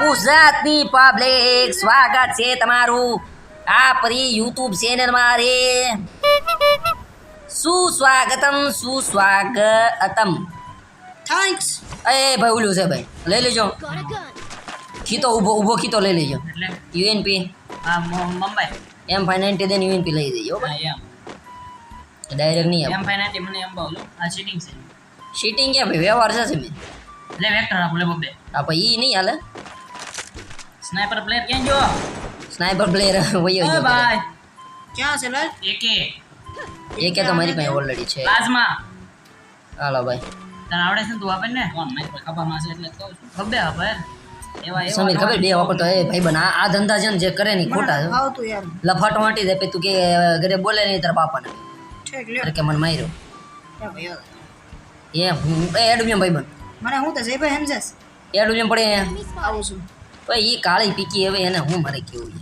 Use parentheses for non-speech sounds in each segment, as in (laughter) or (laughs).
ગુજરાતની પબ્લિક સ્વાગત છે તમારું. આ પરી યુટ્યુબ ચેનલ મારે. સુસ્વાગતમ સુસ્વાગતમ. થેન્ક્સ એ ભાઈ ઓલું છે ભાઈ લઈ લેજો. ખીતો ઊભો ઊભો ખીતો લઈ લેજો. યુએનપી આ Mumbai. M five ninety then UNP લઈ દેજો ડાયરેક્ટ નહીં એમ ફાઈ નાઇન્ટી મને એમ બોલું આ ચીટિંગ છે. શીટિંગ ક્યાં ભાઈ? વ્યવહાર છે મેં લે વેક્ટર આપો લે બબ્બે આ ભાઈ નહીં હાલે. સ્નાઈપર પ્લેયર ક્યાં જો સ્નાઈપર પ્લેયર વયો ઓ ગયો ભાઈ ક્યાં છે લાલ એકે એ કે તો મારી પાસે ઓલરેડી છે. પ્લાઝમા હાલો ભાઈ તને આવડે છે તું ને કોણ? નહીં કોઈ ખબરમાં છે એટલે કહું છું. ખબર એવા એવા સમીર ખબર? બે વખત એ ભાઈ બન આ ધંધા છે ને જે કરે ની ખોટા છે. લફાટ વાટી દે પછી તું કે ઘરે બોલે નહીં તારા બાપાને. ઠીક કે મને માર્યો. ભાઈ. એ હું એ એડમિયમ ભાઈ બન. મને હું તો જયભાઈ સમજાશ. એડમિયમ પડે આવું છું. ભાઈ એ કાળી પીકી હવે એને હું મારે કેવું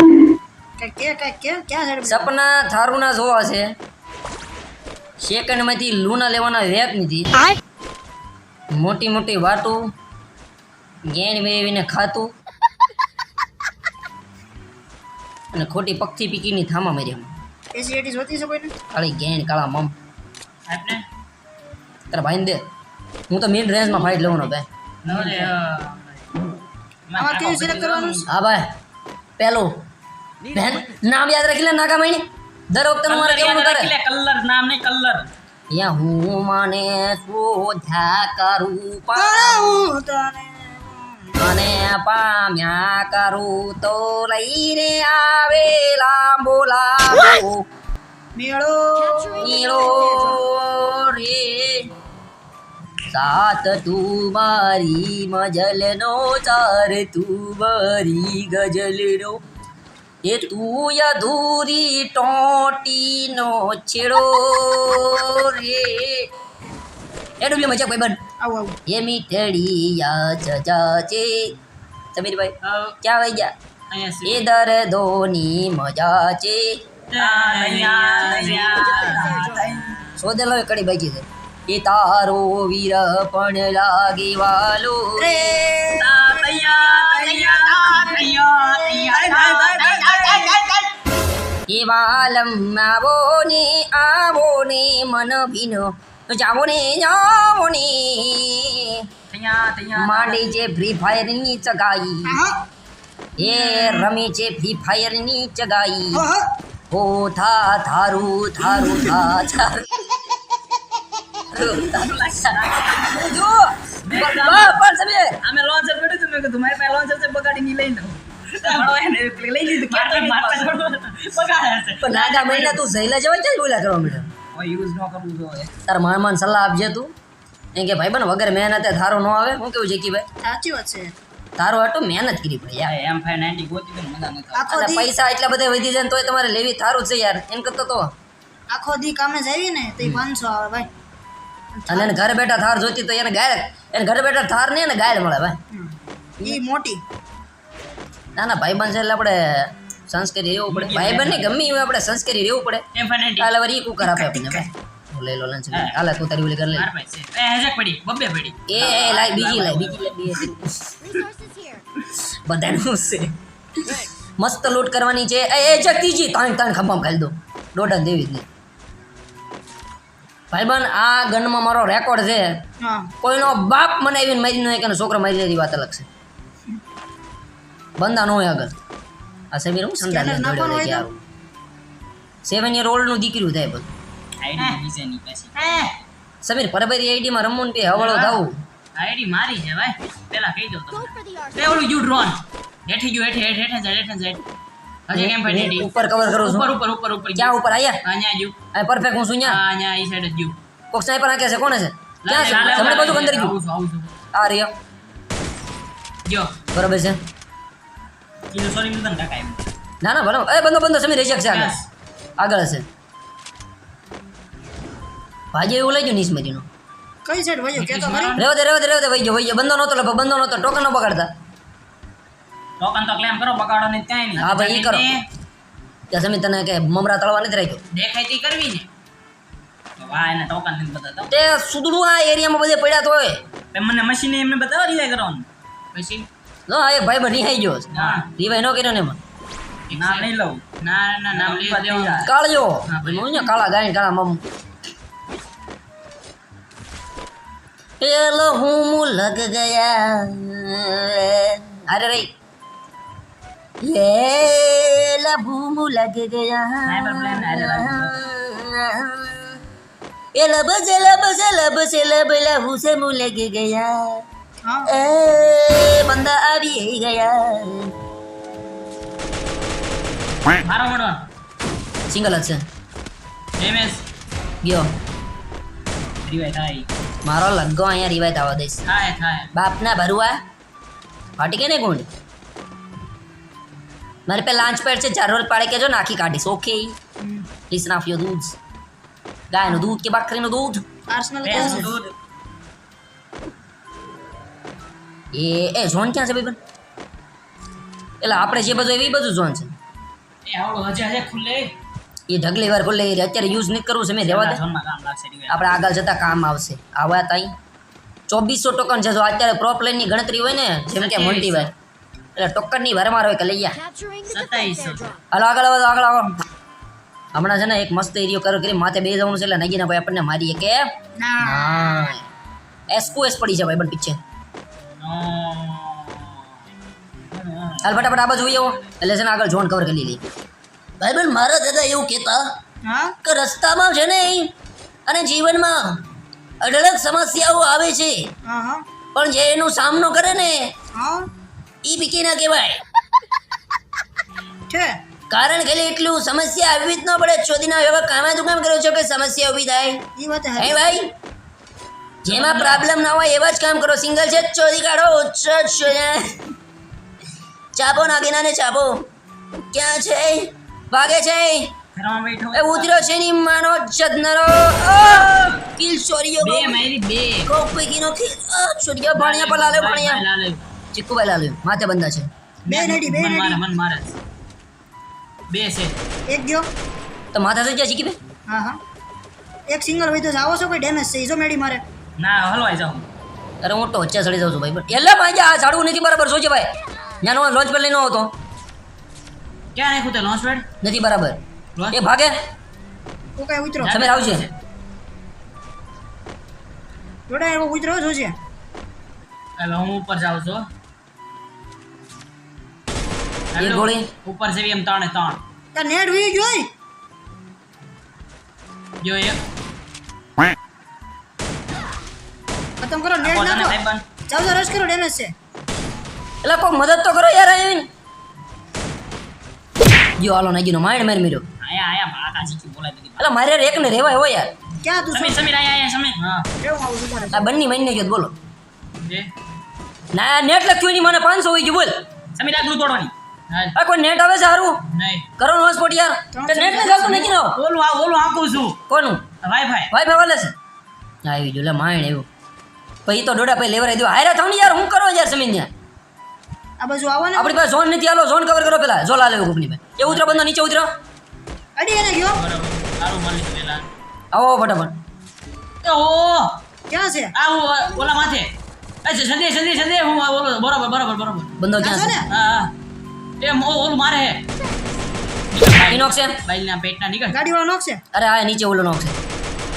સપના થારુના જોવા છે. સેકન્ડમાંથી લૂના લેવાના વેપ નથી. મોટી મોટી વાટું ગેણ મેળવીને ખાતું. અને ખોટી પક્ષી પીકીની થામા માર્યા એસીએટી જોતી છે કોઈને? કાળી ગેણ કાળા મમ. આપને? તારા ભાઈને દે. હું તો મેઇન રેન્જમાં ફાઇટ લેવાનો ભાઈ નો રે આમાં કેવું સિલેક્ટ કરવાનું છે? હા ભાઈ પેલું. બેન નામ યાદ રાખી લે નાગા મહિને દર વખતે મારે કેવું કરે. કલર નામ નહીં કલર. યા હું મને શોધ્યા કરું હું તને મને પામ્યા કરું તો લઈને આવે લાંબો લાંબો. મેળો. નીળો રે. સાત તું મારી મજલનો ચાર તું મારી ગજલનો એ તું અધૂરી ટોટીનો છેડો રે એ ડુબલી મજા ભાઈ બન આવું આવું એ મીઠડી છે સમીર ભાઈ ક્યાં વહી ગયા એ એ દર્દોની મજા છે સોદેલો કડી બાકી છે એ તારો વીર પણ લાગે વાલો. રે. એ વાલમ આવો ને આવો ને મન ભીનો જાવો ને જાવો ને માંડી છે ફ્રી ફાયરની ચગાઈ. એ રમી છે ફ્રી ફાયરની ચગાઈ. હા થા થારું થારું થા થાર જો પણ પડ્યું હતું મેં કીધું મારી પાસે લોન્ચર છે બગાડી લઈ લઉં હળો એને લઈ લીધું ક્યાં બગાડે છે પણ નાગા મહિના તું સહેલા જવા ક્યાં બોલ્યા કરવા માંડ્યો હવે યુઝ ન કરવું જોઈએ તાર માણ સલાહ આપજે તું એમ કે ભાઈ બન વગર મહેનતે ધારો ન આવે હું કેવું જેકી ભાઈ સાચી વાત છે તારો આટલું મહેનત કરી ભાઈ એમ ફાઈ નાઇન્ટી ગોતી દે મજા નથી આખો પૈસા એટલા બધા વધી જાય તોય તમારે લેવી થારું છે યાર એમ કરતો તો આખો દી કામે જાવી ને તો પાંચસો આવે ભાઈ. અને એને ઘરે બેઠા થાર જોતી તો એને ગાય એને ઘરે બેઠા થાર નહીં ને ગાય મળે ભાઈ. ઈ મોટી. ના ના ભાઈબંધ છે એટલે આપણે સંસ્કારી રહેવું પડે. ભાઈબંધ નહીં ગમે એવું આપણે સંસ્કારી રહેવું પડે. એમ વરી કુકર આપે આપણને ભાઈ. લઈ લો લંચ હાલે તું તારી ઓલી કરી લે એ હેજક પડી બબ્બે પડી. એ એ લાઈ બીજી લાઈ બીજી લાઈ બધાનું છે. મસ્ત લૂંટ કરવાની છે. એ જ તીજી તાણ ત્રણ ખંભામાં ખાલી દો. દોઢ દેવી જ નહીં. ભાઈબંધ આ ગનમાં મારો રેકોર્ડ છે. કોઈનો બાપ મને આવીને મારી નહીં કે છોકરો મારી લેતી વાત અલગ છે. બંધા ન હોય આગળ. આ સમીર હું તો? સેવન યર ઓલ્ડનું દીકરું થાય બધું. આઈડી સમીર પરબરી આઈડીમાં રમવું ને હવળો થવું આઈડી મારી છે ભાઈ. પેલા કહી દઉં Go તમે for ઓલું યુ ડ્રોન હેઠી ગયું હેઠે હેઠે હેઠે જાય હેઠે જાય. હજી કેમ નાઇન્ટી ઉપર કવર કરું છું. ઉપર ઉપર ઉપર ઉપર. ક્યાં ઉપર? આયા અહીંયા જો. આ પરફેક્ટ હું છું હા ત્યાં અહીંયા ઈ સાઈડ જ ગયું. કોક સ્નાઈપર આકે છે? કોણ છે? ક્યાં છે? તમને બધું અંદર આવું છું, આવું છું. આ રહ્યો. જો. બરાબર છે. કીધું સોરી મિલન કાકા એમ ના ના બરાબર એ બંધો બંદો સમી રહી છે આગળ આગળ હશે. ભાજી એવું લઈ જો નીસ મજીનો કઈ સાઈડ ભાઈઓ? કેતો ખરી. દે રેવા દે રેવા દે ભાઈ જો ભાઈ બંદો નતો નહોતો લગભગ બંધો નહોતો ટોકન ન પકડતા. ટોકન તો ક્લેમ કરો બગાડો ને ત્યાં નહીં. હા ભાઈ, એ કરો. ને ત્યાં તને કે મમરા તળવા નથી રાખ્યો? દેખાયતી કરવી ને. તો વાહ એને ટોકન ને બતાવતો તે સુદડું આ એરિયામાં બધે પડ્યા તો હોય. તે મને મશીને એમને બતાવવા રિલાય કરવાનું. પછી? જો આ ભાઈ બની આવી ગયો હા. રીવાય નો કર્યો ને એમાં. નામ નહીં લઉં. ના ના નામ લેવા દેવા કાળિયો હા, ભાઈ. હું કાળા ગાય કાળા મમ. એલો હું મું લગ ગયા. અરે રે. Plan ને હારે એ લબ સે લબ સે લબ સે લબ લહુ સે મુ લગ ગયા હા એ બંદા આવી ગયા મારો સિંગલ છે એમએસ ગયો રિવાય થાય મારો લગ્ગો અહીંયા રિવાયત આવવા દઈશ થાય થાય બાપના ભરુઆ ફાટી કે ને ગુંડ મારે પે લાંચ પેડ છે જરૂર પાડે કેજો નાખી કાઢીશ. ઓકે પ્લીઝ નાફ યોર દૂધ ગાયનું દૂધ કે બકરીનું દૂધ? આર્સનલ દૂધ. એ એ ઝોન ક્યાં છે ભાઈ? એટલે આપણે જે બધું એવી બધું ઝોન છે. એ આવડો હજે હજે ખુલ્લે. એ ઢગલી વાર ખુલ્લે. અત્યારે યુઝ નહીં કરવું છે મેં રહેવા દે. ઝોનમાં કામ લાગશે રિવાય આપણે આગળ જતા કામ આવશે. આવા તાઈ. ચોવીસો ટોકન છે જો અત્યારે પ્રોપ પ્લેનની ગણતરી હોય ને જેમ કે મોન્ટી ભાઈ એટલે ટોકનની ભરમાર હોય કે લઈ યા હાલો આગળ વધો આગળ આવો. હમણાં છે ને એક મસ્ત એરિયો કરો કરી માથે બે જવાનું છે એટલે નગીના ભાઈ આપણને મારીએ કે એસકુ એસ પડી છે ભાઈ પણ પીછે હાલ ફટાફટ આ બાજુ આવો. એટલે છે ને આગળ જોન કવર કરી લીધી. ભાઈ બેન મારા દાદા એવું કહેતા કે રસ્તામાં છે ને અને જીવનમાં અઢળક સમસ્યાઓ આવે છે. હા હા. પણ જે એનો સામનો કરે ને એ બીકી ના કહેવાય. છે કારણ કે એટલું સમસ્યા આવી જ ન પડે. ચોદીના એવા કામે તું કેમ કરો છો કે સમસ્યા ઊભી થાય? એ વાત હે ભાઈ? જેમાં પ્રોબ્લેમ ના હોય એવા જ કામ કરો. સિંગલ છે ચોરી કાઢો. ચાપો નાગીના ને ચાપો. ક્યાં છે? ભાગે છે? એ ઉતર્યો છે ની માનો જદનરો કિલ ચોરીઓ બે મારી બે. કોક પૈકીનો કિલ ચોરીઓ ભણ્યા પલાલે ભાણિયા. ચીકુભાઈ લાલ માથે બંધા છે. બે રેડી બે રેડી. મારા મન મારા. બે છે. એક ગયો. તો માથા થઈ જાય ચીકીભાઈ હા હા. એક સિંગલ હોય તો જાવો છો કોઈ ડેમેજ છે? ઈજો મેડી મારે. ના હલવાઈ જાઉં. અરે હું ટોચે ચડી જાઉં છું ભાઈ. પણ એટલે ભાઈ આ ઝાડવું નથી બરાબર સોચે ભાઈ? ત્યાંનો લોન્ચ પર લઈને આવતો ક્યાં નાખ્યું તે લોન્ચ પેડ નથી બરાબર. એ ભાગે? તું કઈ ઉતરો. સમીર આવશે. જોડે એવો ઉતરો જોજે એટલે હું ઉપર જાઉં છું. હેલો. ગોળી. ઉપર જેવી એમ ત્રણે ત્રણ તાર નેટ વી જોઈ? જો એક ખતમ કરો નેટ નાખો. તો રશ કરો ડેમેજ છે. એટલે કોઈ મદદ તો કરો યાર આવીને જો હાલો નાગીનો માઇન્ડ મારી મેરો આયા આયા માતાજી કી બોલાય બધી. એટલે મારે એક ને રેવાય હોય યાર. ક્યાં તું સમીર સમીર? આયા આયા સમીર. હા. કેવું આવું છું તારે? આ બંને મહિને ગયો બોલો. ના નેટ લખ્યું ની મને પાંચસો હોય ગયું બોલ. સમીર આગલું તોડવાની આ કોઈ નેટ આવે છે સારું નહીં. કરો નો સ્પોટ યાર. તે નેટ ને ચાલતું નથી નો ઓલું આ ઓલું આંકું છું કોનું? વાઈફાઈ. વાઈફાઈ વાલે છે? આવી જો લે માઇન્ડ એવું. પછી તો ડોડા પછી લેવરાઈ દો. હારે થાવ ને યાર હું કરો યાર સમીન યાર આ બાજુ આવો ને. આપણી પાસે ઝોન નથી આલો ઝોન કવર કરો પેલા. ઝોલા લેવો કંપની પાસે એ ઉતરો બંદો નીચે ઉતરો? અડી એને ગયો. બરાબર. સારું મળી પેલા. આવો ફટાફટ. એ ઓ ક્યાં છે? આ હું ઓલા માથે. અચ્છા સંજય સંજય સંજય હું બોલો બરાબર બરાબર બરાબર. બંદો ક્યાં છે? છે ને? હા હા. એ મો- ઓલું મારે. હે ઇનોક છે બાઈલના પેટના નીકળ. ગાડી વાળો નોખશે અરે આ નીચે ઓલો નોક છે.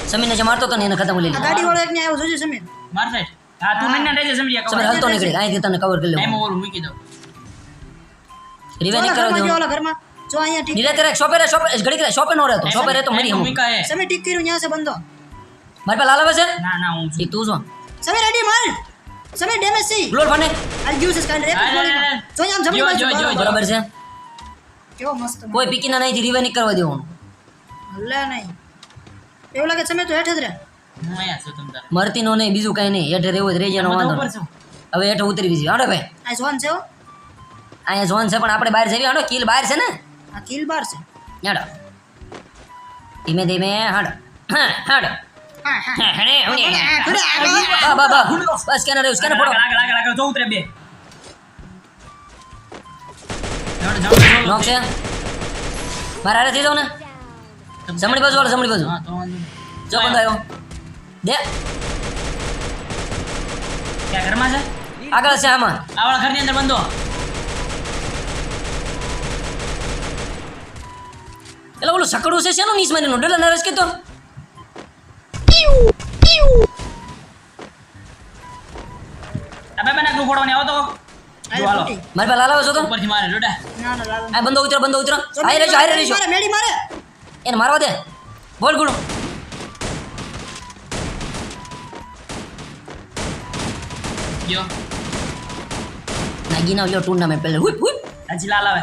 સમીરને જે મારતો તો ને એને ખતમ લઈ લે ગાડી વાળો એક ને આવ્યો જોજે સમીર. માર સાઈડ હા તું મને રહેજે સમજી સમીર હલતો નીકળી. અહીંથી તને કવર કરી ટાઈમ એમ ઓલું મૂકી દઉં. રિવે કરો નહીં ઓલા ઘરમાં જો. અહીંયા ઠીક. નીલે કરે શોપે રે શોપે. ઘડી કરે શોપે નો રહેતો. શોપે રહેતો મરી ટાઈમ હમ. મૂકા હે સમીર ઠીક કર્યું ન્યા છે બંધો. મારી પાસે લાલ આવે છે? ના ના હું તું જો સમીર રેડી માર. સમીર ડેમેજ છે ગ્લોલ ફાને આ ગયું છે સ્કાય રેપ હા, હા, હા. જો આમ જમણી બાજુ જો, બરાબર. છે. કેવો મસ્ત કોઈ પીકીના નહીં રિવે નહીં કરવા દેવાનું હલ્લા નહીં. એવું લાગે સમીર તો હેઠ જ રે હું અહીંયા છું તમ તારે. મરતી નો નહીં બીજું કઈ નહીં. હેઠે રહેવું જ રહી જાય વાંધો હવે હેઠે ઉતરી બીજી હાડો ભાઈ. આ ઝોન છે અહીંયા ઝોન છે પણ આપણે બહાર જઈએ. હાડો કિલ બહાર છે ને? આ કિલ બાર છે. હાડો ધીમે ધીમે હાડો હા હાડો બસ સ્કેનર આગળ આગળ આગળ જો ઉતરે બે. જમણે, જમણે, નોક છે? મારા હારે થઈ જાવ ને? જમણી બાજુ વાળો જમણી બાજુ. જો બંધ આવ્યો. દે ક્યાં ઘરમાં છે? આગળ છે આમાં. આવડા ઘરની અંદર બંધો. એટલે ઓલું સકડું છે શેનું મારીનું? ડેલા નરસ કે પીઉ અબે મને ગ્રુપ ફોડવાની આવો તો. મારી પાસે છો તો? ઉપરથી મારે જોડે. ના ના લાલો આ બંદો ઉતરો બંદો ઉતરો. આઈ રહેજો આઈ રહેજો મારે મેડી મારે એને મારવા દે. બોલ ગુણો. ગયો. નાગી ના લ્યો ટુર્નામેન્ટ પેલે હુઈ હુઈ. હજી લાલ આવે.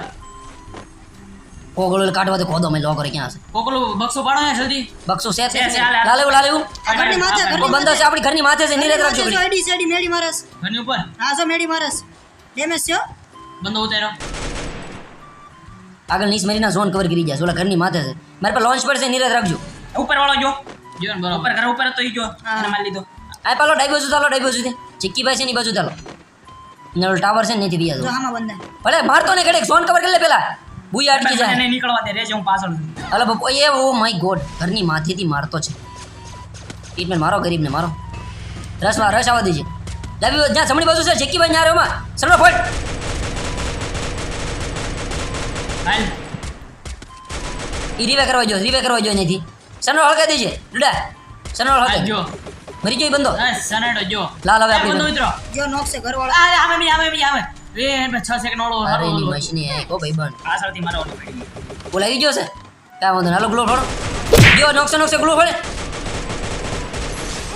કોગળો કાઢવા દે ખોદો મેં લો કરે ક્યાં છે કોકલું બક્સો પાડો ને જલ્દી બક્સો છે છે, છે, હાલે, હાલે. લાલેવું લાલેવું. ઘરની માથે, આ ઘરની ઓ બંદો છે આપણી ઘરની માથે છે નીરજ રાખજો ઘડી. એડી સેડી મેડી મારસ. ઘરની ઉપર? હા જો મેડી મારસ. ડેમેજ છે હો. બંધો ઉતાર્યો. આગળ નીસ મરીના ઝોન કવર કરી જાય ઓલા ઘરની માથે છે. મારી પાસે લોન્ચ પર છે નીરજ રાખજો. ઉપર વાળો જો જો ને બરોબર ઘર ઉપર તો ઈ જો હા. એને મારી લીધો. આ પાલો ડાઈ બાજુ ચાલો ડાઈ બાજુથી. ચિક્કીભાઈ છે ની બાજુ ચાલો. ને ઓલો ટાવર છે ને નથી જો બીજા આમાં બંધા ભલે મારતો ને ઘડીક ઝોન કવર કરી લે પેલા. બુઈ અટકી જાય. મને નીકળવા દે રેજે હું પાછળ અલે બપો એ ઓ માય ગોડ ઘરની માથેથી મારતો છે. ટ્રીટમેન્ટ મારો ગરીબને મારો. રસમાં રસ આવવા દેજે. લાવી બાજુ જ્યાં જમણી બાજુ છે જેકીભાઈ ન્યા રહ્યો માં. સરનો ફોડ હાલ. ઈ રીવે કરવા જો રીવે કરવા જો નથી સરનો હળકે દેજે. ડુડા સરનો હાલ જો. મરી ઈ બંદો. સનેડો જો. લાલ હવે આપણે બંદો મિત્રો જો નોક છે ઘરવાળો. આ આવે મી આવે મી આવે એ એમ છ સેકન્ડ ઓળો અરે એની મશીની એ કો ભાઈ બન પાછળથી મારો ઓલો પડી ગયો. ગયો છે. કાંઈ વાંધો હાલો ગ્લો ફોડો. ગયો નોકસે નોકસે ગ્લો ફોડે.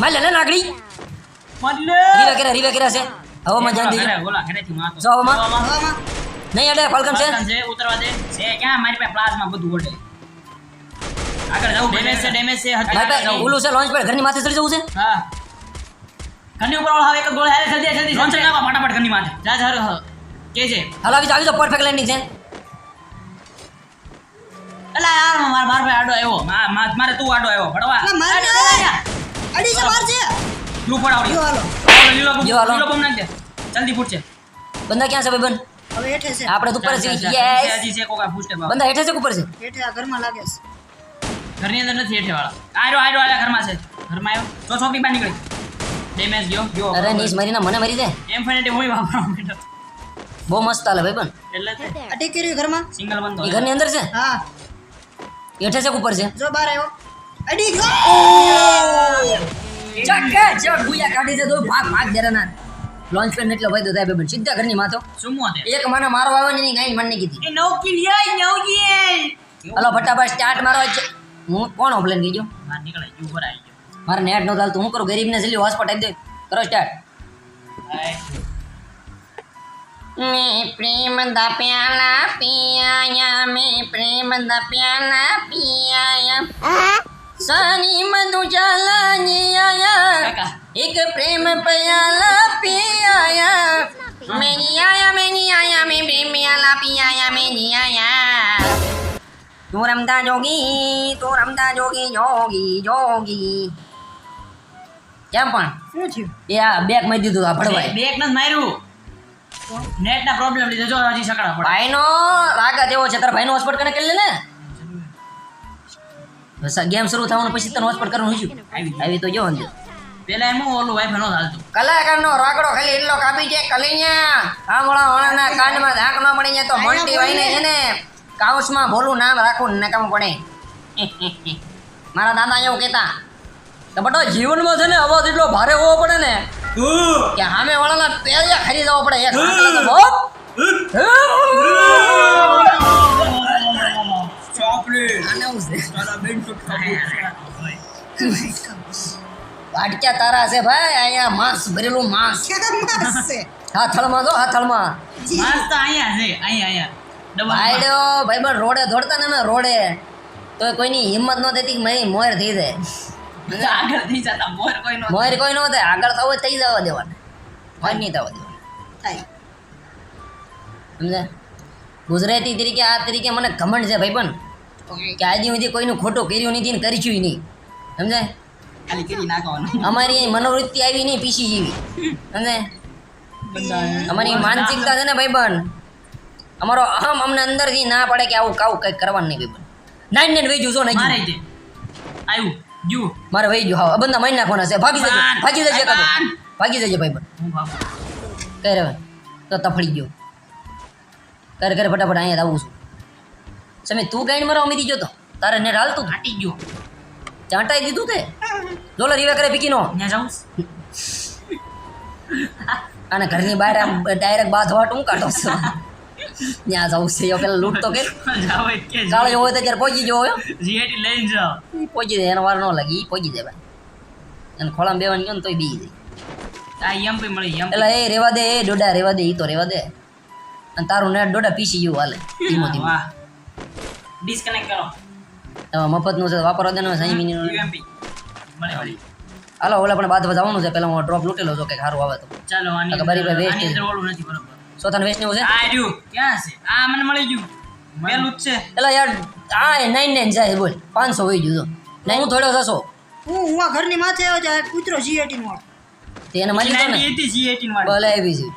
માલ લે લે લાકડી મતલે રીવે કર્યા રીવે કર્યા છે. હવામાં જાન દેજો. ઘરે, ઓલા ઘરેથી જો હવામાં. હવામાં. હવામાં નહીં અડે ફાલ્કન છે. છે ઉતરવા દે. છે ક્યાં? મારી પાસે પ્લાઝમા બધું ઓડે આગળ જવું ડેમેજ છે ડેમેજ છે હજી મારી પાસે આગળ જવું. ઓલું છે લોન્ચ પેડ ઘરની માથે ચડી જવું છે? હા. ઘરની ઉપર હવે આવે એક ગોળ હાલે જલ્દી જલ્દી લોન્ચ નાખો ફટાફટ ઘરની માથે જા જા રો કે છે? હાલો આવી જાવી તો પરફેક્ટ લેન્ડિંગ છે. અલા યાર માર માર ભાઈ આડો આવ્યો. મા- મા- મારે તું આડો આવ્યો. ભડવા ના, મારે. અડી છે માર છે. તું પડાવડી જો હાલો. લીલો બમ લીલો બમ નાખ દે. જલ્દી ફૂટશે. બંદા ક્યાં છે ભાઈ હવે હેઠે છે. આપણે ઉપર છે. યસ હજી છે કોકા ફૂટે. બંદા હેઠે છે ઉપર છે? હેઠે આ ઘરમાં લાગે છે. ઘરની અંદર નથી હેઠે વાળા. આયરો આયરો આયા ઘરમાં છે. ઘરમાં આવ્યો. તો છોકરી બહાર નીકળી. ડેમેજ ગયો ગયો અરે નીસ મરીને મને મરી દે. ઇન્ફિનિટી હું વાપરવા માંડ્યો બહુ મસ્ત હાલે ભાઈ પણ. એટલે અટી કર્યું ઘરમાં? સિંગલ બંધો એ ઘરની અંદર છે? હા. હેઠે છે ઉપર છે? જો બહાર આવ્યો. અડી ગયો ચકે ચક ગુયા કાઢી દે તો ભાગ ભાગ દેરાના લોન્ચ એટલો ભાઈ સીધા ઘરની માથો એક મને મારો આવે ને ગાઈ મને કીધી. એ નવકી લ્યાય નવકી હલો ફટાફટ સ્ટાર્ટ મારો છે. હું કોણ ગઈ ગયો? નીકળાય ગયો. મારે નેટ નો ચાલતું. હું કરું? ગરીબને જલ્દી હોસ્પિટલ આપી દે. કરો સ્ટાર્ટ મેં પ્રેમ દા પ્યાલા પિયાયા, મેં પ્રેમ દા પ્યાલા પિયાયા. સની મધુ ચાલા આયા. એક પ્રેમ પયાલા પિયાયા. મેં આયા મેની આયા, મેં પ્રેમ પ્યાલા પિયાયા મેરી આયા. તું રમતા જોગી, તું રમતા જોગી જોગી જોગી. કેમ પણ? શું થયું? એ આ બેગ મારી દીધું આ ભડવાય બેક નથી માર્યું. નેટ ના પ્રોબ્લેમ લીધો. જો હજી સકડા પડે. ભાઈનો રાગા દેવો છે તારા ભાઈનો હોસ્પિટલ કને કરી લે ને. બસ આ ગેમ શરૂ થવાનું પછી તને હોસ્પિટલ કરવાનું હજુ આવી તો જો અંદર. પેલા એમ ઓલું વાઈફ નો હાલતું કલાકાર નો રાગડો ખાલી એટલો કાપી છે કલિયા આમળા વાળાના કાનમાં ધાક ન પડી જાય તો મોટી વાઈને છે ને કાઉસમાં ભોલું નામ રાખવું નકામ પડે. (laughs) મારા દાદા એવું કહેતા બટો જીવનમાં છે ને અવાજ એટલો ભારે હોવો પડે ને કે સામે વાળાના પેરિયા ખરી જવો પડે. એક. વાટક્યા તારા છે. ભાઈ અહીંયા માંસ ભરેલું માંસ. છે. હાથળમાં જો હાથળમાં. માસ તો અહીંયા છે અહીંયા અહીંયા. ભાઈ રોડે દોડતા ને અમે રોડે. તો કોઈની હિંમત ન થતી કે મય મોર થઈ જાય. આગળ થઈ જતા. મોર કોઈ નો મોર કોઈ નો થાય. આગળ થવો થઈ જવા દેવાના. મોર નહીં થવા દેવાનું. થાય. સમજે ગુજરાતી તરીકે આ તરીકે મને ઘમંડ છે ભાઈ પણ. કે આજે સુધી કોઈનું ખોટું કર્યું નથી ને કરીશું નહીં. સમજે ખાલી કરી નાખવાનું. અમારી મનોવૃત્તિ આવી નહીં પીસી જેવી. સમજે અમારી માનસિકતા છે ને ભાઈબંધ અમારો અહમ અમને અંદરથી ના પડે કે આવું કાવું કંઈક કરવાનું નહીં ભાઈબંધ નાઈન નાઈન જજો મારે નહીં આવ્યું. જુ. મારે વહી જો હા બંદા મારી નાખવાના છે. ભાગી જજો. ભાગી જજો. ભાગી જજો ભાઈ કઈ રે તો તફડી ગયો. કર કર ફટાફટ અહીંયા આવું છું. સમી તું ગાઈડ મારો અમીરી ગયો તો? તારે ને હાલતું હતું. ફાટી ગયો. ચાંટાઈ દીધું તે? ડોલર રીવે કરે પીકીનો નો જાઉં અને ઘરની બહાર ડાયરેક્ટ બાથવા ટૂં કાઢો છો ત્યાં જવું છે પેલા લૂંટ તો કે જાવ કાળો હોય તો ત્યારે પહોંચી હોય જીએટી લઈને જાઓ પહોંચી જાય એનો વાર ન લાગે એ પહોંચી જાય ભાઈ અને ખોળામાં બેવાની ગયો ને તોય બી જાય આ એમપી મળી એમ એટલે એ રેવા દે એ ડોડા રેવા દે એ તો રેવા દે અને તારું નેટ ડોડા પીસી ગયું હાલે ધીમો ધીમો ડિસ્કનેક્ટ કરો મફતનું છે વાપરવા દે ને સાઈ મિનિટ યુએમપી મળે મળી હાલો ઓલા પણ બાદ જવાનું છે પેલા હું ડ્રોપ લૂટેલો છો કે સારું આવે તો ચાલો આની આની waste ઓલું નથી બરોબર સોથાને વેચ ને છે? આ રહ્યું. ક્યાં છે? આ મને મળી ગયું. પેલું જ છે. એટલે યાર આ નાઈન નાઈન જાય બોલ. પાંચસો હોય ગયું નાઈન હું થોડો થશો. હું હું ઘરની માથે આવ્યો જાય કૂતરો જીએટી નો તે એને મળી ગયો ને? 90 હતી G18 વાળો. ભલે આવી છે.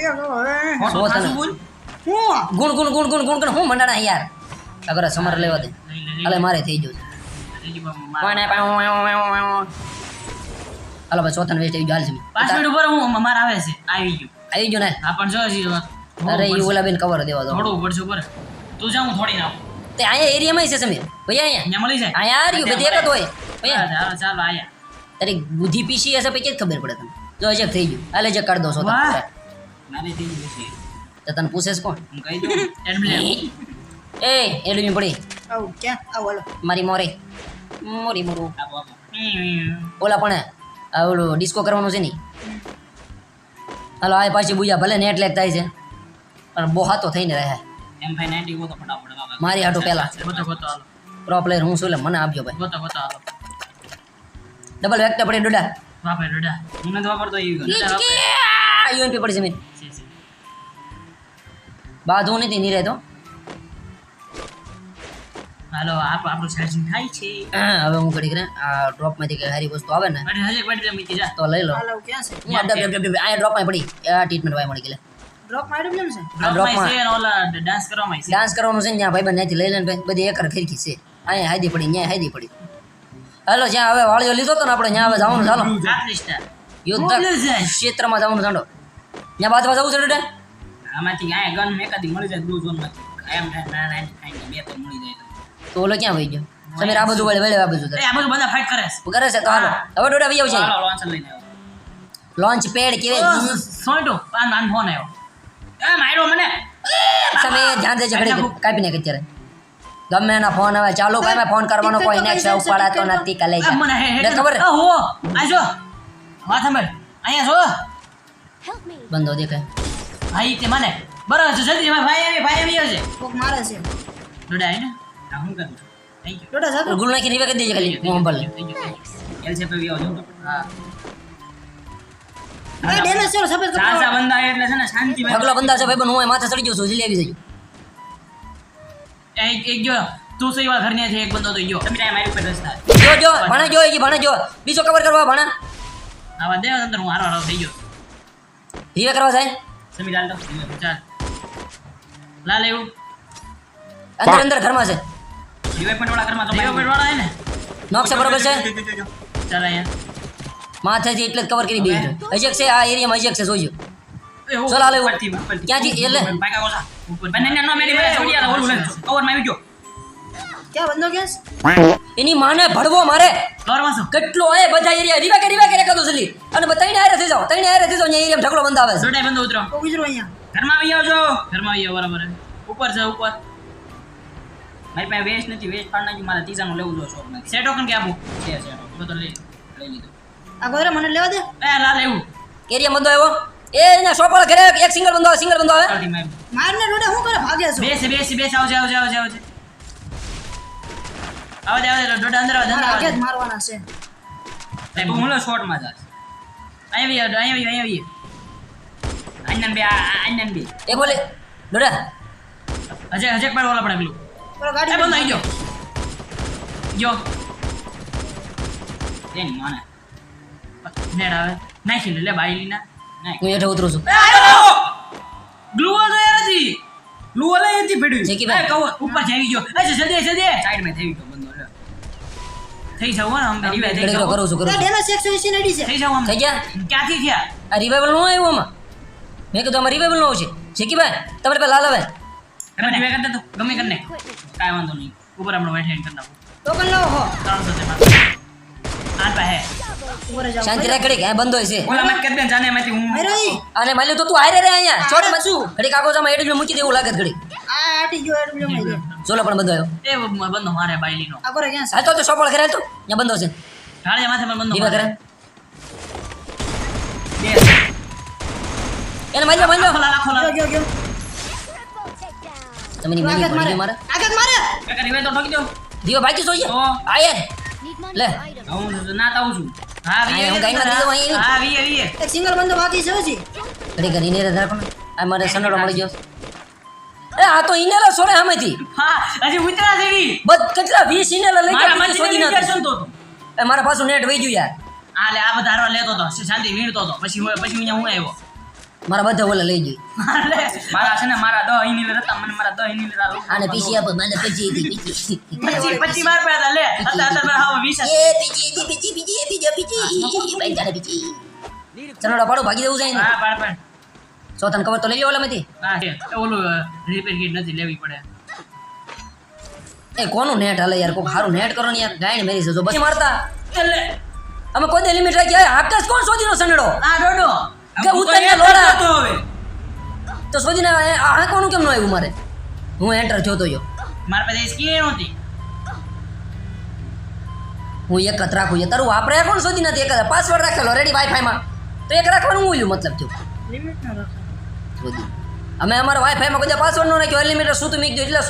એ હવે ખોટું સો તને. ખાસું બોલ. હું ગુણ ગુણ ગુણ ગુણ ગુણ ગુણ. હું મંડાણા યાર. અગર સમર લેવા દે. મારે થઈ હાલો ભાઈ વેસ્ટ આવી ગયો. હાલ છે પાંચ મિનિટ ઉપર હું મારે આવે છે. આવી ગયું. આવી ગયું ને? હા પણ જો હજી અરે એ ઓલા બેન કવર દેવા દો. થોડું ઉપર ઉપર. તું જા હું થોડી નાખું. તે અહીંયા એરિયામાં છે સમીર. ભાઈ અહીંયા. અહીંયા મળી જાય? અહીંયા આર્યું બધી એક જ હોય. ભાઈ ચાલો ચાલો આયા તારી બુદ્ધિ પીસી હશે પછી જ ખબર પડે તને? જો અજક થઈ ગયું. હાલે જે કાઢ દો છો. તમે. મારી થઈ ગઈ. છે તો તને પૂછેસ કોણ? હું કહી દઉં. એડમિન (laughs) એ એડમિન પડી. આવ ક્યાં? આવ હાલો. મારી મોરે. મોરી મોરો. ઓલા પણ આ ડિસ્કો કરવાનું છે નહીં હાલો આ પાછી બુજા ભલે નેટ લેક થાય છે. પણ બહુ હાથો થઈને રહે. એમ ફાઈ નાઇન્ટી ગોતો ફટાફટ મારી હાટુ પહેલા. ગોતો ગોતો હાલો. પ્રો પ્લેયર હું છું એટલે મને આપજો ભાઈ. ગોતો ગોતો હાલો. ડબલ વેક્ટર પડે ડોડા. વાપરે ડોડા. હું નથી વાપરતો. યુએનપી પડી જમીન છે. બાધું નથી નીરે તો. હાલો આપણો આપણો ચાર્જિંગ થાય છે. હવે હું કરી કરે આ ડ્રોપમાંથી કઈ સારી વસ્તુ આવે ને હજી બેટરી મૂકી જા. તો લઈ લો. હાલો ક્યાં છે? હું આ ડબ ડબ પડી. આ ટ્રીટમેન્ટ વાય મળી ગઈ ડ્રોપ છે. છે ઓલા ડાન્સ કરવામાં છે. ડાન્સ કરવાનું છે ને ભાઈ નથી લઈ લઈને ભાઈ. બધી એકર ફેરકી છે. અહીંયા હાયદી પડી ત્યાં હાયદી પડી. હાલો જ્યાં હવે વાળીઓ લીધો તો ને આપણે ત્યાં હવે જવાનું ચાલો યુદ્ધ ક્ષેત્રમાં જવાનું ચાલો ત્યાં બાજવા જવું છે ડોડા? આમાંથી અહીંયા ગન એકાદી મળી જાય બ્લુ ઝોન એમ ના ના બે તો મળી જાય. તો ઓલો ક્યાં વહી ગયો સમીર આ બધું વળે વળે આ બધું આ બધું બધા ફાઇટ કરે છે કરે છે તો હાલો હવે ડોડા વહી આવશે હાલો લોન્ચ લઈને આવ્યો લોન્ચ પેડ કેવે સોઈટો આ નાન ફોન આવ્યો એ માર્યો મને તમે ધ્યાન દેજો ઘડી કાપી નાખ અત્યારે ગમે એના ફોન આવે ચાલુ કાંઈ ફોન કરવાનો કોઈ નેક્સ્ટ ઉપાડાતો નથી કલે મને હે- હે- ખબર હો આ જો માથા સાંભળ અહીંયા જો બંધો દેખાય ભાઈ તે મને બરાબર છે જલ્દી ભાઈ આવી ભાઈ આવી છે કોક મારે છે ડોડા આવીને આ હું કરું છું થેન્ક યુ ડોડા જાતો ગુલ નાખી રીવે કરી દેજે ખાલી હું. સંભાળ લઉં. થેન્ક યુ એલ છે પે આવજો હા ભાઈ ડેમેજ છે સફેદ સાચા બંદા એટલે છે ને શાંતિ ઢગલો બંધા છે ભાઈ પણ હું માથે ચડી ગયો છું જલ્દી આવી એક એક જો તું સહી વાળા ઘરની છે એક બંદો તો ગયો તમે મારી ઉપર રસ્તા જો જો ભણે જો એ ભણે જો. બીજો કવર કરવા ભણે. આવા દે અંદર હું હારો હારો થઈ ગયો. રીવે કરવા જાય? તો. ચાલ. લાલ એવું અંદર અંદર ઘરમાં છે. ડિવેપમેન્ટ વાળા ઘરમાં તો ડિવેપમેન્ટ વાળા હે ને નોક છે બરોબર છે ચાલ અહીંયા માથેથી એટલે જ કવર કરી બેસજો અજેક છે આ એરિયામાં અજેક છે જોજો ચાલ હાલ એવું. ઉપરથી, ઉપરથી. ક્યાંથી? એટલે? ભાગા ગોસા. ઉપર. બંને નો મેડી મેં છોડી આલા, ઓલું લેજો. કવરમાં આવી ગયો. ક્યાં બંધો ક્યાં એની માને ભડવો મારે કેટલો એ બધા એરિયા રીવા કે રીવા કે કદું જલ્દી અને બતાઈને થઈ જાવ તઈને હારે થઈ જાવ અહીંયા એરિયામાં ઢગલો બંધ આવે છે જોડાઈ બંધો ઉતરો. અહીંયા ઘરમાં આવી આવજો. ઘરમાં આવી આવો, બરાબર ઉપર છે, ઉપર. મારી પાસે વેસ્ટ નથી વેસ્ટ પાડ નાખી મારા ત્રીજાનું લેવું જોઈએ શોપમાંથી. સેટ ટોકન કે આપું. છે સેટ ટોકન. તો તો લઈ લઈ લીધો. આ ગોરે મને લેવા દે. એ લાલ એવું એરિયા બંધો આવ્યો? એ અહીંયા શોપ વાળા ઘરે એક સિંગલ બંધો આવે સિંગલ બંધો આવે. મારને રોડે હું કરે? ભાગે છો. બેસ બેસ બેસ આવજે આવજે આવજે આવજે. આવજે આવજે ડોડા અંદર આવજે અંદર. જ આવજે મારવાના છે. ભાઈ હું લો માં જાશ અહીંયા આવી અહીં આવી અહીંયા આવી. આનંદ બે આનંદ બે. એ બોલે. ડોડા અજય હજે પર ઓલા પડે પેલું બોલો ગાડી બંધ આવી ગયો જો એની માને નેડ આવે નાખી લે બાઈ લીના હું હેઠે ઉતરું છું ગ્લુઅલ તો યાર હતી ગ્લુઅલ એ હતી પડ્યું જેકી ભાઈ. એ કવર ઉપર જઈ ગયો એ સદે સદે સાઈડમાં થઈ ગયો બંધો લે થઈ જાવ હો ને અમે રીવે થઈ જાવ કરું છું કરું છું ડેમેજ 180 ને ડી છે થઈ જાવ અમે થઈ ગયા ક્યાંથી થયા આ રિવાઇવલ નો આવ્યો આમાં મેં કીધું આમાં રિવાઇવલ નો આવશે શેકીભાઈ તમારે પેલા લાલ આવે એમાં જીવે કરતા તું ગમે કરને કાંઈ વાંધો નહીં. ઉપર આપણે વાઇટ હેન્ડ કરી નાખું. લો હો. ત્રણસો છે આઠ પા હે શાંતિ રાખ ઘડી બંધ હોય છે. ઓલા મત કરી દે જાને એમાંથી હું અરે અને માલ્યું તો તું આરે રે અહીંયા. છોડ મચું ઘડી કાગોજામાં એડબ્લ્યુ મૂકી દેવું લાગે ઘડી આ આટી જો એડબ્લ્યુ મૂકી ચોલો પણ બંધ આવ્યો એ બંધો મારે બાયલીનો. આ કરે ક્યાં હાલ તો તો સોપળ કરે તો. અહીંયા બંધો છે ઢાળે માથે મને બંધો કરે એને માલ્યો માલ્યો. ખોલા ખોલા ગયો ગયો. તમે ની આગળ મેગી મારે. મારે? આગળ મારે. કાકા રિવે તો ઠોકી દો. દીવો ભાગી જોઈએ તો. આયે. લે. હું ના તાઉ છું. હા વીએ હું કાંઈ મારી દેતો અહીં. હા વીએ વીએ. એક સિંગલ બંદો બાકી છે હજી. ઘડી ઘડી ને રાખો આ મારે સનડો મળી ગયો. એ આ તો ઇનેલા સોરે સામેથી હા હજી ઉતરા જેવી. બસ કેટલા 20 ઇનેલા લઈ ગયા શોધી ને તો એ મારા પાછું નેટ વહી ગયું યાર. આ લે આ બધા લેતો તો શાંતિ વીણતો તો. પછી પછી અહીંયા હું આવ્યો. મારા બધા ઓલા લઈ ગઈ. મારા છે ને મારા દહ ઇની લેતા મને મારા દહ ઇની લેતા આને પીસી આપ મને પીસી દી પીસી. પછી માર પાસે લે હતા હતા મારા હાવ વીસ એ પીસી દી પીસી પીસી બીજો પીસી ભાઈ તારે પીસી. ચનડો પાડો ભાગી દેવું છે ને. હા પાડ પાડ. સો તને ખબર તો લઈ લે ઓલામાંથી? હા છે. ઓલું રિપેર કીટ નથી લેવી પડે. એ કોનું નેટ હાલે યાર? કોક સારું નેટ કરો ને યાર. ગાયને મેરી જજો બસ. મારતા. એટલે અમે કોઈ લિમિટ રાખી આકાશ કોણ શોધીનો સનડો આ ડોડો કે ઉતરને લોડા. તો સોજીને આ કેમ ન આવ્યું મારે? હું એન્ટર જોતો ગયો. મારા પાસે સ્કીલ નહોતી. હું એક જ રાખું છું. તારું આપણે કોણ સોજી નથી એક જ? પાસવર્ડ રાખેલો રેડી વાઈફાઈમાં તો એક રાખવાનું હું મતલબ છું શોધી અમે અમારા વાઈફાઈમાં કોઈ પાસવર્ડ નો નાખ્યો એલિમિટર શું તમે એટલે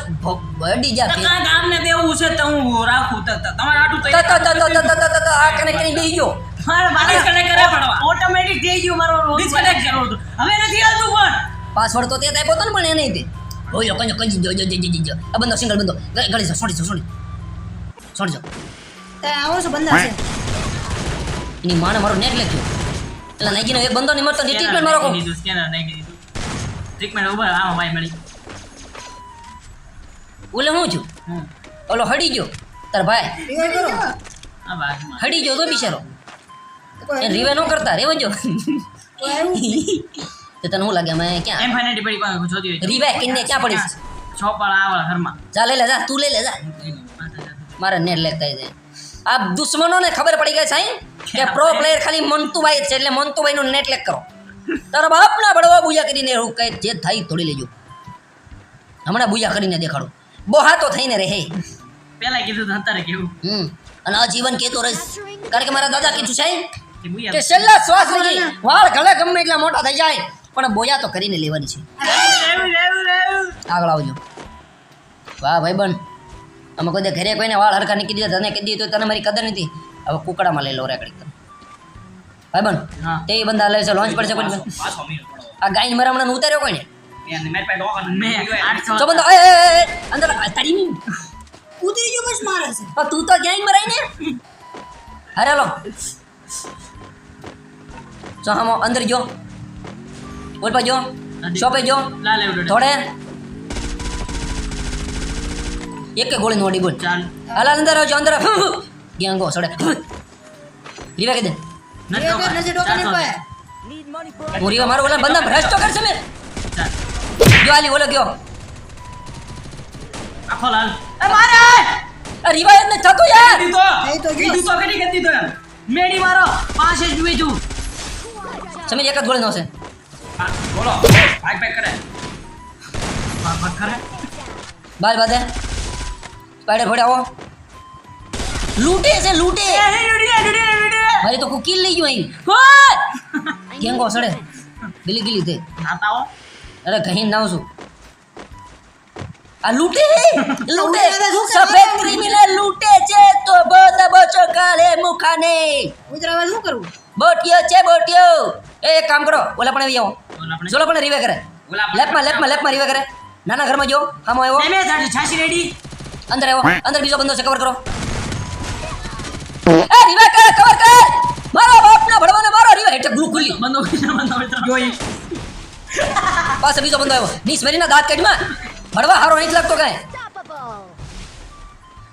બડી જાય કામ ને દેવું છે તો હું રાખું. તમારે આટલું તો આ કનેક્ટ કરી દઈ ગયો. મારે મારે disconnect કરવા પડવા ઓટોમેટિક થઈ ગયું મારો ડિસ્કનેક્ટ કરવું હતું. હવે નથી આવતું પણ પાસવર્ડ તો તે જ આપ્યો હતો ને પણ એ નહીં તે. ઓયો કંજો કંજી જો જો જો જો આ બંધો સિંગલ બંદો ગળી જાઓ છોડી જાઓ છોડી છોડી જાઓ તે આવો છો બંદા છે? એની માને મારો નેટ લેખ્યો. એટલે નાઈકીનો એક બંધો નહીં મળતો ટ્રીટમેન્ટ મારો કો. દીધું સ્કેનર નાઈકી દીધું ટ્રીટમેન્ટ ઊભા આમાં ભાઈ મળી. ઓલે હું છું? ઓલો હડી ગયો. તાર ભાઈ. હડી ગયો તો બિચારો. રીવે ન કરતા રે જો તો તને હું લાગે અમે ક્યાં? એમ ફાઇનલી પડી પાસે જોતી હોય રીવે કિન્ને ક્યાં પડીશ ચોપાળ આવા ઘરમાં. જા લઈ લે જા તું લઈ લે જા. મારે નેટ લેતા જાય આ દુશ્મનોને ખબર પડી ગઈ સાઈ? કે પ્રો પ્લેયર ખાલી મંતુભાઈ જ છે એટલે મંતુભાઈનું નેટ લેક કરો. તારા બાપના બળવા બુયા કરીને એવું કઈ જે થાય તોડી લેજો. હમણાં બુયા કરીને દેખાડો. બોહાતો થઈને રહે. પેલા કીધું તો અત્યારે કેવું? હમ. અને આ જીવન કેતો રહીશ. કારણ કે મારા દાદા કીધું છે કે છેલ્લા શ્વાસ લગી વાળ ગળે ગમે એટલા મોટા થઈ જાય પણ બોયા તો કરીને લેવાની છે. આગળ આવજો. વાહ ભાઈબંધ. અમે કોઈ દે ઘરે કોઈને વાળ હરખા નીકળી દીધા તને કીધી તો તને મારી કદર નથી. હવે કુકડામાં લઈ લો રે ઘડીક. ભાઈ બન તે બંધા લે છે લોન્ચ પડશે કોઈ. આ ગાયને મારા હમણાં ઉતાર્યો કોઈને? તો બંદો એ એ, એ, એ, અંદર તારી ઉતરી ગયો બસ મારે છે. તું તો ગેંગ મરાય ને? (laughs) અરે લો જો હામો અંદર જો બોલ પા જો શોપે જો લાલ એવડો થોડે એક કે ગોળી નોડી બોલ ચાલ હાલ હાલ અંદર આવજો અંદર ગેંગો સડે રીવા કે દે રિવાઇવ કર નથી ટોકન એમ પાસે હું રીવા મારો ઓલા બંદા ભ્રષ્ટ તો કરશે મેં ચાલ જો આલી ઓલો ગયો આખો લાલ એ મારે આ રીવા જ ને થતું યાર દીધો થઈ તો ગયો. કીધું તો કરી દીધો એમ મેડી મારો પાસે જ બીજું સમીર એક જ ગોળી નો છે હા, બોલો. ભાગ ભાગ કરે. ભાગ કરે. બાલ બાદે. સ્પાઈડર ફોડે આવો. લૂટે છે લૂટે. મારી તો કુકીલ લઈ ગયો અહીં. ગેંગો સડે. ગીલી ગીલી તે અરે કहीं નાવ છું આ લૂટે લૂટે. લૂંટે? (laughs) સફેદ ક્રિમિનલ છે તો બધા બચો કાલે મુખાને. ઉતરાવા શું કરવું? બોટિયો છે બોટિયો. એ એક કામ કરો ઓલા પણ આવી આવો ઓલા પણ રીવે કરે. લેફ્ટમાં લેફ્ટમાં લેફ્ટમાં રીવે કરે. નાના ઘરમાં જો આમ આવ્યો. મેં મેં છાસી રેડી અંદર આવ્યો અંદર બીજો બંદો છે કવર કરો. એ રીવે કરે કવર કર. મારો બાપના ભડવાને મારો રીવે એટલે ગ્લુ ખુલ્લી બંધો બંદો બંધો જોઈ. પાસે બીજો બંદો આવ્યો. નીસ મેરીના દાંત કાઢમાં. ભડવા હારો નહીં લાગતો કાંઈ.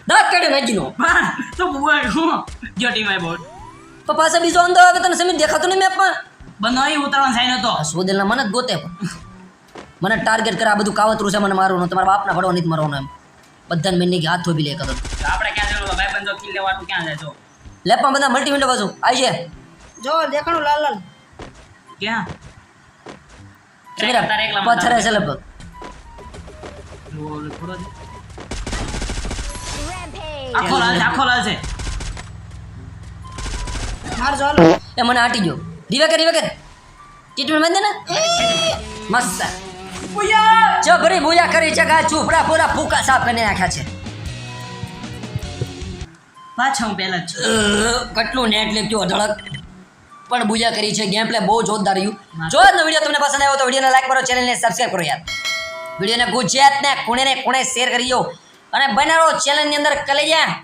દાંત કાઢ્યો મેજીનો તો બુઆ જો ટીમ આઈ બોટ તો પાસે બીજો અંધો આવે તને સમીર દેખાતો નહીં મેપમાં બંધ અહીં ઉતરવાનો સાઈન હતો સોદેલના મને જ ગોતે પણ. મને ટાર્ગેટ કરે આ બધું કાવતરું છે મને મારવાનું તમારા બાપના ભડવા નથી મારવાનું એમ. બધાને મેં નહીં કે હાથ ધોબી લે કરો આપણે ક્યાં જવાનું ભાઈ બંધો કિલ લેવાનું ક્યાં જાય જો? લેપમાં બધા મલ્ટી વિન્ડો બાજુ આવી છે જો દેખાણું લાલ લાલ. ક્યાં? પથ્થરે છે લગભગ. આખો લાલ આખો લાલ છે. મારજો હાલો. એ મને આટી ગયો. રીવે કે રીવે ટ્રીટમેન્ટ બંધ ને. મસ્ત. જો ભરી બુયા કરી છે ગા ચૂપડા પૂરા ફૂકા સાફ કરી નાખ્યા છે. પાછા હું પહેલા કેટલું નેટ લેખ્યું ધડક. પણ બુજા કરી છે ગેમ પ્લે બહુ જોરદાર રહ્યું. જો આજનો વીડિયો તમને પસંદ આવ્યો તો વિડીયોને લાઈક કરો ચેનલને સબસ્ક્રાઈબ કરો યાર. વિડીયોને ગુજરાતને ખૂણે ને ખૂણે શેર કરી દો. અને બનાવો ચેનલની અંદર કલેજા.